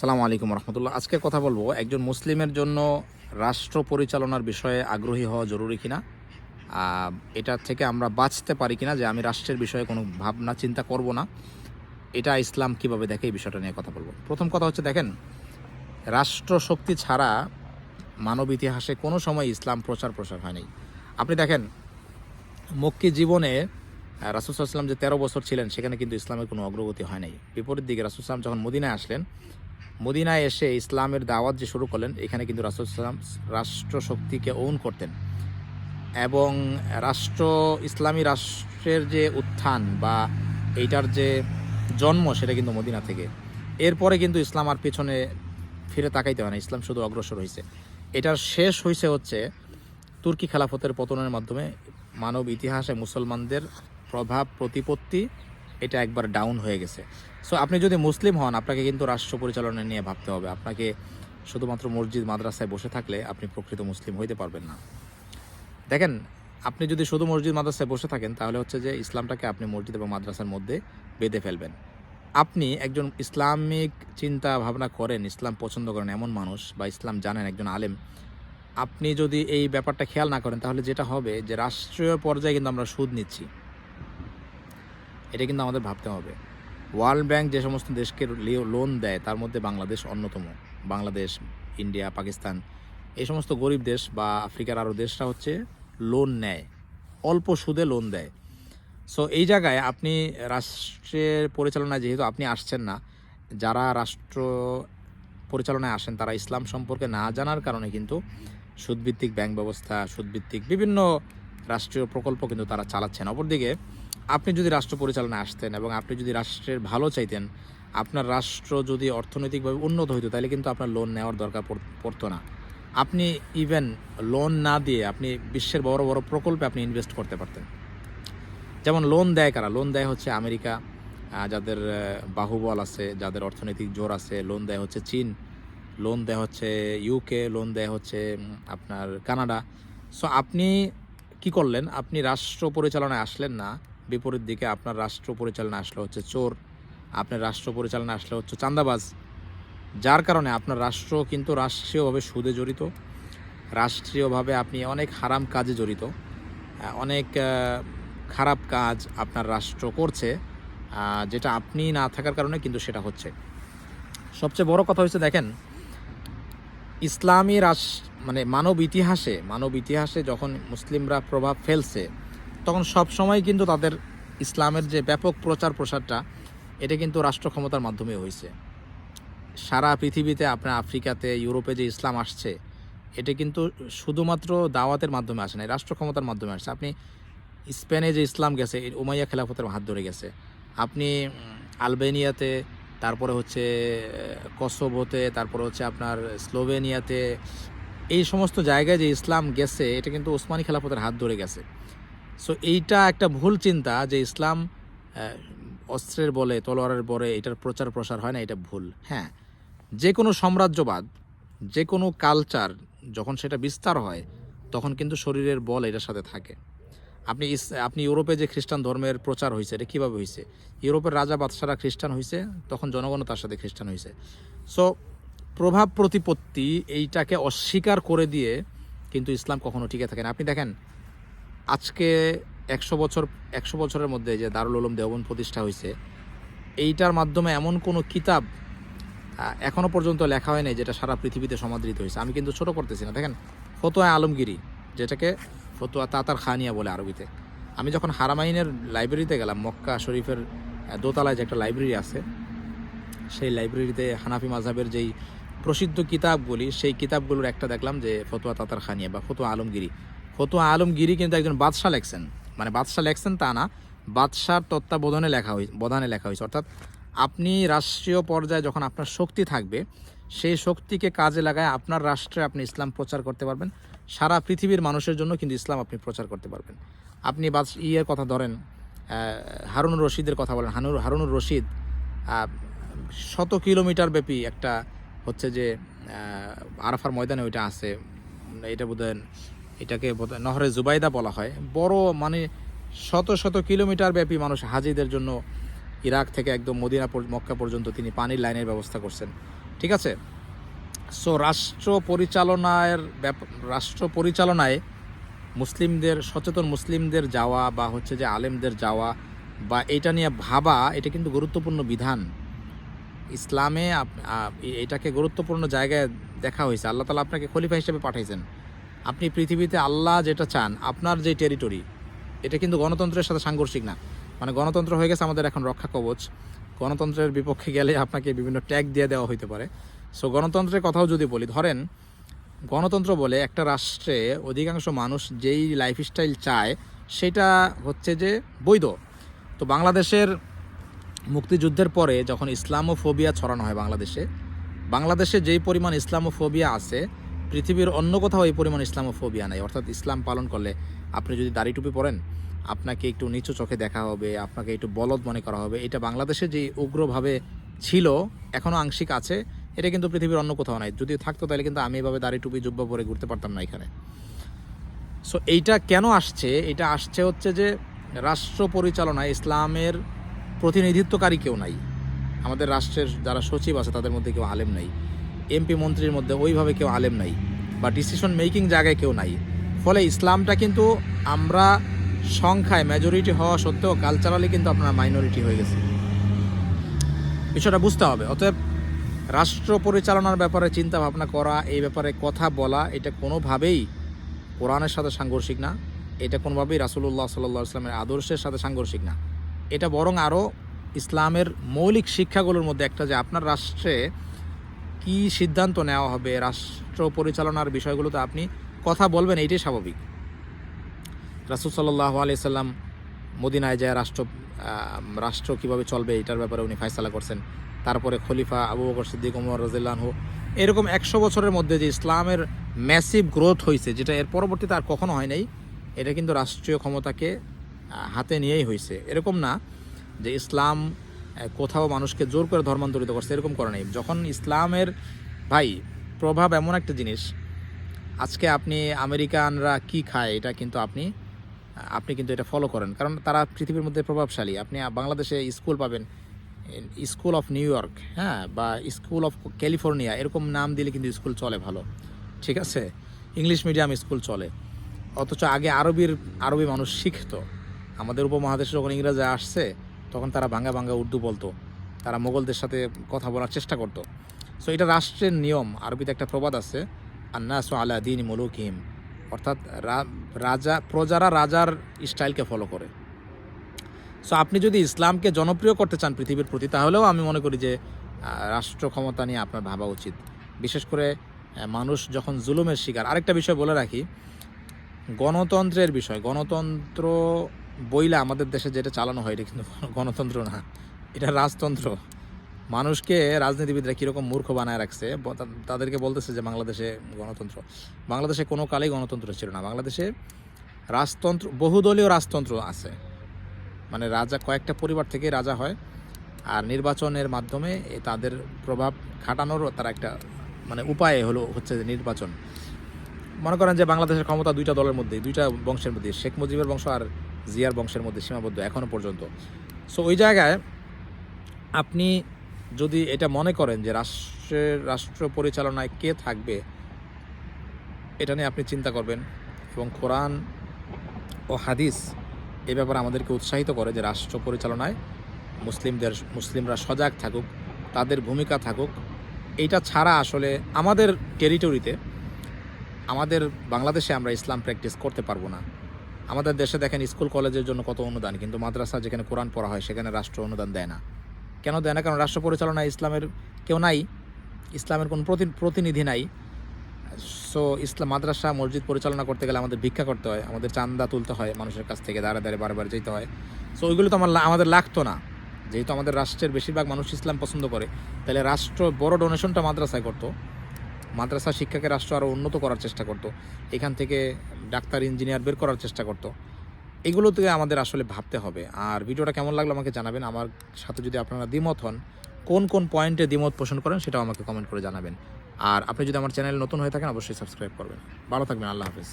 সালামু আলাইকুম রহমতুল্লাহ। আজকে কথা বলব, একজন মুসলিমের জন্য রাষ্ট্র পরিচালনার বিষয়ে আগ্রহী হওয়া জরুরি কিনা? এটা থেকে আমরা বাঁচতে পারি কিনা যে আমি রাষ্ট্রের বিষয়ে কোনো ভাবনা, চিন্তা করব না। এটা ইসলাম কীভাবে দেখে এই বিষয়টা নিয়ে কথা বলব। প্রথম কথা হচ্ছে, দেখেন, রাষ্ট্র শক্তি ছাড়া মানব ইতিহাসে কোনো সময় ইসলাম প্রচার প্রসার হয়নি। আপনি দেখেন, মক্কি জীবনে রাসুসাল্লাম যে তেরো বছর ছিলেন, সেখানে কিন্তু ইসলামের কোনো অগ্রগতি হয় নাই। বিপরীত দিকে রাসুসাল্লাম যখন মদিনায় আসলেন মদিনায় এসে ইসলামের দাওয়াত যে শুরু করলেন, এখানে কিন্তু রাসুসাল্লাম রাষ্ট্র শক্তিকে ওন করতেন। এবং রাষ্ট্র, ইসলামী রাষ্ট্রের যে উত্থান বা এইটার যে জন্ম, সেটা কিন্তু মদিনা থেকে। এরপরে কিন্তু ইসলাম আর পেছনে ফিরে তাকাইতে হয় না, ইসলাম শুধু অগ্রসর হয়েছে এটার শেষ হয়েছে হচ্ছে তুর্কি খেলাফতের পতনের মাধ্যমে মানব ইতিহাসে মুসলমানদের প্রভাব, প্রতিপত্তি এটা একবার ডাউন হয়ে গেছে। সো আপনি যদি মুসলিম হন, আপনাকে কিন্তু রাষ্ট্র পরিচালনা নিয়ে ভাবতে হবে। আপনাকে শুধুমাত্র মসজিদ, মাদ্রাসায় বসে থাকলে আপনি প্রকৃত মুসলিম হইতে পারবেন না। দেখেন, আপনি যদি শুধু মসজিদ, মাদ্রাসায় বসে থাকেন, তাহলে হচ্ছে যে ইসলামটাকে আপনি মসজিদ এবং মাদ্রাসার মধ্যে বেঁধে ফেলবেন। আপনি একজন ইসলামিক চিন্তা ভাবনা করেন, ইসলাম পছন্দ করেন এমন মানুষ বা ইসলাম জানেন একজন আলেম, আপনি যদি এই ব্যাপারটা খেয়াল না করেন, তাহলে যেটা হবে যে রাষ্ট্রীয় পর্যায়ে কিন্তু আমরা সুদ নিচ্ছি। এটা কিন্তু আমাদের ভাবতে হবে। ওয়ার্ল্ড ব্যাংক যে সমস্ত দেশকে লোন দেয়, তার মধ্যে বাংলাদেশ অন্যতম। বাংলাদেশ, ইন্ডিয়া, পাকিস্তান, এই সমস্ত গরিব দেশ বা আফ্রিকার আরও দেশটা হচ্ছে লোন নেয়, অল্প সুদে লোন দেয়। সো এই জায়গায় আপনি রাষ্ট্রের পরিচালনায় যেহেতু আপনি আসছেন না, যারা রাষ্ট্র পরিচালনায় আসেন, তারা ইসলাম সম্পর্কে না জানার কারণে কিন্তু সুদভিত্তিক ব্যাংক ব্যবস্থা, সুদভিত্তিক বিভিন্ন রাষ্ট্রীয় প্রকল্প কিন্তু তারা চালাচ্ছেন। অপরদিকে আপনি যদি রাষ্ট্র পরিচালনায় আসতেন এবং আপনি যদি রাষ্ট্রের ভালো চাইতেন, আপনার রাষ্ট্র যদি অর্থনৈতিকভাবে উন্নত হইতো, তাহলে কিন্তু আপনার লোন নেওয়ার দরকার পড়তো না। আপনি ইভেন লোন না দিয়ে আপনি বিশ্বের বড় বড় প্রকল্পে আপনি ইনভেস্ট করতে পারতেন। যেমন লোন দেয় কারা? লোন দেয় হচ্ছে আমেরিকা যাদের বাহুবল আছে, যাদের অর্থনৈতিক জোর আছে লোন দেয় হচ্ছে চীন লোন দেয় হচ্ছে ইউকে লোন দেয় হচ্ছে আপনার কানাডা। সো আপনি কি করলেন? আপনি রাষ্ট্র পরিচালনায় আসলেন না বিপরীত দিকে আপনার রাষ্ট্র পরিচালনা আসলে হচ্ছে চোর, আপনার রাষ্ট্র পরিচালনা আসলে হচ্ছে চাঁদাবাজ। যার কারণে আপনার রাষ্ট্র কিন্তু রাষ্ট্রীয়ভাবে সুদে জড়িত, রাষ্ট্রীয়ভাবে আপনি অনেক হারাম কাজে জড়িত অনেক খারাপ কাজ আপনার রাষ্ট্র করছে যেটা আপনি না থাকার কারণে কিন্তু সেটা হচ্ছে। সবচেয়ে বড় কথা হচ্ছে দেখেন, ইসলামী রাষ্ট্র মানে মানব ইতিহাসে মানব ইতিহাসে যখন মুসলিমরা প্রভাব ফেলছে তখন সব সময় কিন্তু তাদের ইসলামের যে ব্যাপক প্রচার প্রসারটা, এটা কিন্তু রাষ্ট্র ক্ষমতার মাধ্যমে হয়েছে। সারা পৃথিবীতে আপনার আফ্রিকাতে, ইউরোপে যে ইসলাম আসছে, এটা কিন্তু শুধুমাত্র দাওয়াতের মাধ্যমে আসে না রাষ্ট্র ক্ষমতার মাধ্যমে আসছে। আপনি স্পেনে যে ইসলাম গেছে উমাইয়া খেলাফতের হাত ধরে গেছে। আপনি আলবেনিয়াতে, তারপরে হচ্ছে কসোভোতে, তারপরে হচ্ছে আপনার স্লোভেনিয়াতে, এই সমস্ত জায়গায় যে ইসলাম গেছে, এটা কিন্তু ওসমানী খেলাফতের হাত ধরে গেছে। সো এইটা একটা ভুল চিন্তা যে ইসলাম অস্ত্রের বলে, তলোয়ারের বলে এটার প্রচার প্রসার হয় না, এটা ভুল। হ্যাঁ যে কোনো সাম্রাজ্যবাদ, যে কোনো কালচার যখন সেটা বিস্তার হয়, তখন কিন্তু শরীরের বল এটার সাথে থাকে। আপনি আপনি ইউরোপে যে খ্রিস্টান ধর্মের প্রচার হয়েছে এটা কীভাবে হয়েছে ইউরোপের রাজা বাদশারা খ্রিস্টান হয়েছে তখন জনগণও তার সাথে খ্রিস্টান হয়েছে সো প্রভাব প্রতিপত্তি এইটাকে অস্বীকার করে দিয়ে কিন্তু ইসলাম কখনো টিকে থাকে না। আপনি দেখেন আজকে একশো বছর একশো বছরের মধ্যে যে দারুল উলুম দেওবন প্রতিষ্ঠা হয়েছে এইটার মাধ্যমে এমন কোনো কিতাব আহ, এখনও পর্যন্ত লেখা হয়নি যেটা সারা পৃথিবীতে সমাদৃত হয়েছে। আমি কিন্তু ছোট করতেছি না। দেখেন ফতোয়া আলমগিরি যেটাকে ফতোয়া তাতার খানিয়া বলে আরবিতে। আমি যখন হারামাইনের লাইব্রেরিতে গেলাম মক্কা শরীফের দোতলায় যে একটা লাইব্রেরি আছে সেই লাইব্রেরিতে হানাফি মাঝহাবের যেই প্রসিদ্ধ কিতাবগুলি সেই কিতাবগুলোর একটা দেখলাম যে ফতোয়া তাতার খানিয়া বা ফতোয়া আলমগিরি ফতোয়া আলমগিরি কিন্তু একজন বাদশাহ লেখছেন। মানে বাদশাহ লেখছেন তা না বাদশার তত্ত্বাবধানে লেখা হয়েছে বধানে লেখা হয়েছে। অর্থাৎ আপনি রাষ্ট্রীয় পর্যায়ে যখন আপনার শক্তি থাকবে, সেই শক্তিকে কাজে লাগায় আপনার রাষ্ট্রে আপনি ইসলাম প্রচার করতে পারবেন। সারা পৃথিবীর মানুষের জন্য কিন্তু ইসলাম আপনি প্রচার করতে পারবেন। আপনি বাদ ইয়ের কথা ধরেন হারুনুর রশিদের কথা বলেন। হানুর, হারুনুর রশিদ শত কিলোমিটার ব্যাপী একটা হচ্ছে যে আরাফার ময়দানে ওইটা আছে। এটা বোধহয় এটাকে নহরে জুবাইদা বলা হয়। বড় মানে শত শত কিলোমিটার ব্যাপী মানুষ হাজিদের জন্য ইরাক থেকে একদম মদিনা মক্কা পর্যন্ত তিনি পানির লাইনের ব্যবস্থা করছেন। ঠিক আছে? সো রাষ্ট্র পরিচালনার রাষ্ট্র পরিচালনায় মুসলিমদের, সচেতন মুসলিমদের যাওয়া বা হচ্ছে যে আলেমদের যাওয়া বা এটা নিয়ে ভাবা, এটা কিন্তু গুরুত্বপূর্ণ বিধান। ইসলামে এটাকে গুরুত্বপূর্ণ জায়গায় দেখা হয়েছে। আল্লাহ তালা আপনাকে খলিফা হিসেবে পাঠাইছেন। আপনি পৃথিবীতে আল্লাহ যেটা চান, আপনার যে টেরিটরি এটা কিন্তু গণতন্ত্রের সাথে সাংঘর্ষিক না। মানে গণতন্ত্র হয়ে গেছে আমাদের এখন রক্ষা কবচ। গণতন্ত্রের বিপক্ষে গেলে আপনাকে বিভিন্ন ট্যাগ দিয়ে দেওয়া হইতে পারে। সো গণতন্ত্রের কথাও যদি বলি, ধরেন, গণতন্ত্র বলে একটা রাষ্ট্রে অধিকাংশ মানুষ যেই লাইফস্টাইল চায়, সেটা হচ্ছে যে বৈধ। তো বাংলাদেশের মুক্তিযুদ্ধের পরে যখন ইসলামোফোবিয়া ছড়ানো হয় বাংলাদেশে বাংলাদেশে যেই পরিমাণ ইসলামোফোবিয়া আছে পৃথিবীর অন্য কোথাও এই পরিমাণ ইসলামোফোবিয়া নাই। অর্থাৎ ইসলাম পালন করলে আপনি যদি দাড়ি টুপি পরেন, আপনাকে একটু নিচু চোখে দেখা হবে, আপনাকে একটু বলদ মনে করা হবে। এটা বাংলাদেশে যে উগ্রভাবে ছিল এখনও আংশিক আছে, এটা কিন্তু পৃথিবীর অন্য কোথাও নাই। যদি থাকতো তাহলে কিন্তু আমি এভাবে দাড়ি টুপি জুব্বা পরে ঘুরতে পারতাম না এখানে। সো এইটা কেন আসছে? এটা আসছে হচ্ছে যে রাষ্ট্র পরিচালনায় ইসলামের প্রতিনিধিত্বকারী কেউ নাই। আমাদের রাষ্ট্রের যারা সচিব আছে তাদের মধ্যে কেউ আলেম নাই। এমপি মন্ত্রীর মধ্যে ওইভাবে কেউ আলেম নাই বা ডিসিশন মেকিং জায়গায় কেউ নাই। ফলে ইসলামটা কিন্তু আমরা সংখ্যায় মেজরিটি হওয়া সত্ত্বেও কালচারালি কিন্তু আপনার মাইনরিটি হয়ে গেছে। বিষয়টা বুঝতে হবে। অতএব রাষ্ট্র পরিচালনার ব্যাপারে চিন্তা ভাবনা করা, এই ব্যাপারে কথা বলা, এটা কোনোভাবেই কোরআনের সাথে সাংঘর্ষিক না। এটা কোনোভাবেই রাসুলুল্লাহ সাল্লাহ ইসলামের আদর্শের সাথে সাংঘর্ষিক না। এটা বরং আরও ইসলামের মৌলিক শিক্ষাগুলোর মধ্যে একটা যে আপনার রাষ্ট্রে কি সিদ্ধান্ত নেওয়া হবে? রাষ্ট্র পরিচালনার বিষয়গুলোতে আপনি কথা বলবেন, এইটাই স্বাভাবিক। রাসুল সাল্লাহ আলিয়াল্লাম মদিনায় যায়, রাষ্ট্র রাষ্ট্র কীভাবে চলবে এটার ব্যাপারে উনি ফায়সালা করছেন। তারপরে খলিফা আবু বকর সিদ্দিক, উমর রাজিল্লাহ এরকম একশো বছরের মধ্যে যে ইসলামের ম্যাসিভ গ্রোথ হয়েছে যেটা এর পরবর্তীতে আর কখনো হয় নাই, এটা কিন্তু রাষ্ট্রীয় ক্ষমতাকে হাতে নিয়েই হয়েছে এরকম না যে ইসলাম কোথাও মানুষকে জোর করে ধর্মান্তরিত করছে, এরকম করে নেই। যখন ইসলামের, ভাই, প্রভাব এমন একটা জিনিস, আজকে আপনি আমেরিকানরা কি খায়, এটা কিন্তু আপনি আপনি কিন্তু এটা ফলো করেন। কারণ তারা পৃথিবীর মধ্যে প্রভাবশালী। আপনি বাংলাদেশে স্কুল পাবেন, স্কুল অফ নিউ ইয়র্ক হ্যাঁ বা স্কুল অফ ক্যালিফোর্নিয়া, এরকম নাম দিলে কিন্তু স্কুল চলে ভালো। ঠিক আছে? ইংলিশ মিডিয়াম স্কুল চলে। অথচ আগে আরবির, আরবি মানুষ শিখতো। আমাদের উপমহাদেশে যখন ইংরেজি আসছে তখন তারা ভাঙ্গা ভাঙ্গা উর্দু বলতো। তারা মোগলদের সাথে কথা বলার চেষ্টা করতো। সো এটা রাষ্ট্রের নিয়ম। আরবিতে একটা প্রবাদ আছে, আন্নাসু আলা দিন মুলুকিম অর্থাৎ রাজা, প্রজারা রাজার স্টাইলকে ফলো করে। সো আপনি যদি ইসলামকে জনপ্রিয় করতে চান পৃথিবীর প্রতি, তাহলেও আমি মনে করি যে রাষ্ট্র ক্ষমতা নিয়ে আপনার ভাবা উচিত। বিশেষ করে মানুষ যখন জুলুমের শিকার, আরেকটা বিষয় বলে রাখি, গণতন্ত্রের বিষয়। গণতন্ত্র বইলে আমাদের দেশে যেটা চালানো হয়, এটা কিন্তু গণতন্ত্র না। এটা রাজতন্ত্র। মানুষকে রাজনীতিবিদরা কীরকম মূর্খ বানায় রাখছে তাদেরকে বলতেছে যে বাংলাদেশে গণতন্ত্র। বাংলাদেশে কোনো কালেই গণতন্ত্র ছিল না। বাংলাদেশে রাজতন্ত্র, বহুদলীয় রাজতন্ত্র আছে। মানে রাজা কয়েকটা পরিবার থেকে রাজা হয় আর নির্বাচনের মাধ্যমে তাদের প্রভাব খাটানোরও তারা একটা মানে উপায় হলো হচ্ছে যে নির্বাচন। মনে করেন যে বাংলাদেশের ক্ষমতা দুইটা দলের মধ্যে দুইটা বংশের মধ্যে শেখ মুজিবের বংশ আর জিয়ার বংশের মধ্যে সীমাবদ্ধ এখনও পর্যন্ত। সো ওই জায়গায় আপনি যদি এটা মনে করেন যে রাষ্ট্রের, রাষ্ট্র পরিচালনায় কে থাকবে, এটা নিয়ে আপনি চিন্তা করবেন এবং কোরআন ও হাদিস এ ব্যাপারে আমাদেরকে উৎসাহিত করে যে রাষ্ট্র পরিচালনায় মুসলিমদের, মুসলিমরা সজাগ থাকুক, তাদের ভূমিকা থাকুক। এইটা ছাড়া আসলে আমাদের টেরিটরিতে আমাদের বাংলাদেশে আমরা ইসলাম প্র্যাকটিস করতে পারব না। আমাদের দেশে দেখেন স্কুল, কলেজের জন্য কত অনুদান, কিন্তু মাদ্রাসা যেখানে কোরআন পড়া হয় সেখানে রাষ্ট্র অনুদান দেয় না। কেন দেয় না? কারণ রাষ্ট্র পরিচালনায় ইসলামের কেউ নাই, ইসলামের কোনো প্রতি প্রতিনিধি নাই। সো ইসলাম মাদ্রাসা, মসজিদ পরিচালনা করতে গেলে আমাদের ভিক্ষা করতে হয়, আমাদের চান্দা তুলতে হয় মানুষের কাছ থেকে, দাঁড়ে দাঁড়ে বারবার যেতে হয়। সো ওইগুলো তো আমার আমাদের লাগতো না। যেহেতু আমাদের রাষ্ট্রের বেশিরভাগ মানুষ ইসলাম পছন্দ করে, তাহলে রাষ্ট্র বড় ডোনেশনটা মাদ্রাসায় করতো। মাদ্রাসা শিক্ষাকে রাষ্ট্র আরও উন্নত করার চেষ্টা করত। এখান থেকে ডাক্তার, ইঞ্জিনিয়ার বের করার চেষ্টা করত। এগুলো থেকে আমাদের আসলে ভাবতে হবে। আর ভিডিওটা কেমন লাগল আমাকে জানাবেন। আমার সাথে যদি আপনারা দ্বিমত হন, কোন কোন পয়েন্টে দ্বিমত পোষণ করেন সেটাও আমাকে কমেন্ট করে জানাবেন। আর আপনি যদি আমার চ্যানেল নতুন হয়ে থাকেন, অবশ্যই সাবস্ক্রাইব করবেন। ভালো থাকবেন, আল্লাহ হাফিজ।